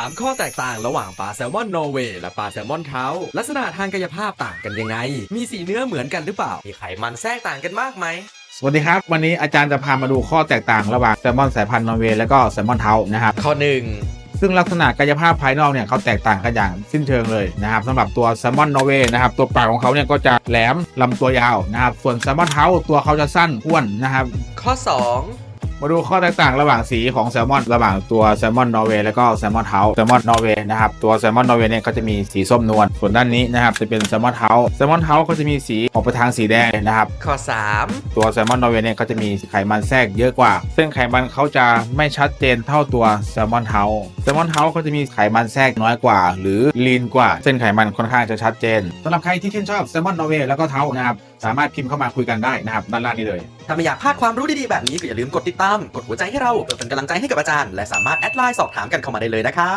3 ข้อแตกต่างระหว่างปลาแซลมอนนอร์เวย์และปลาแซลมอนเท้าลักษณะทางกายภาพต่างกันยังไง มีสีเนื้อเหมือนกันหรือเปล่า มีไขมันแทรกต่างกันมากไหมสวัสดีครับ วันนี้อาจารย์จะพามาดูข้อแตกต่างระหว่างแซลมอนสายพันธุ์นอร์เวย์และก็แซลมอนเทานะครับข้อซึ่งลักษณะกายภาพภายนอกเนี่ยเขาแตกต่างกันอย่างสิ้นเชิงเลยนะครับสำหรับตัวแซลมอนนอร์เวย์นะครับตัวปากของเขาเนี่ยก็จะแหลมลำตัวยาวนะครับส่วนแซลมอนเทาตัวเขาจะสั้นอ้วนนะครับ1ข้อ มาดูข้อแตกต่างระหว่างสีของแซลมอนระหว่างตัวแซลมอนนอร์เวย์แล้วก็แซลมอนเทาแซลมอนนอร์เวย์นะครับตัวแซลมอนนอร์เวย์เนี่ยก็จะมีสีส้มนวลส่วนด้านนี้นะครับจะเป็นแซลมอนเทาแซลมอนเทาก็จะมีสีออกไปทางสีแดงนะครับ2ข้อตัวแซลมอนนอร์เวย์เนี่ยก็จะมีไขมันแทรกเยอะกว่า ซึ่งไขมันเขาจะไม่ชัดเจนเท่าตัวแซลมอนเฮาแซลมอนเฮาเขาจะมีไขมันแทรกน้อยกว่า หรือลีนกว่า เส้นไขมันค่อนข้างจะชัดเจนสำหรับใครที่ชื่นชอบแซลมอนนอร์เวย์แล้วก็เทานะครับสามารถพิมพ์เข้ามาคุยกันได้นะครับด้านล่างนี้เลย3 ถ้าไม่อยากพลาดความรู้ดีๆแบบนี้ก็อย่าลืมกดติดตาม กดหัวใจให้เราเพื่อเป็นกำลังใจให้กับอาจารย์ และสามารถแอดไลน์สอบถามกันเข้ามาได้เลยนะครับ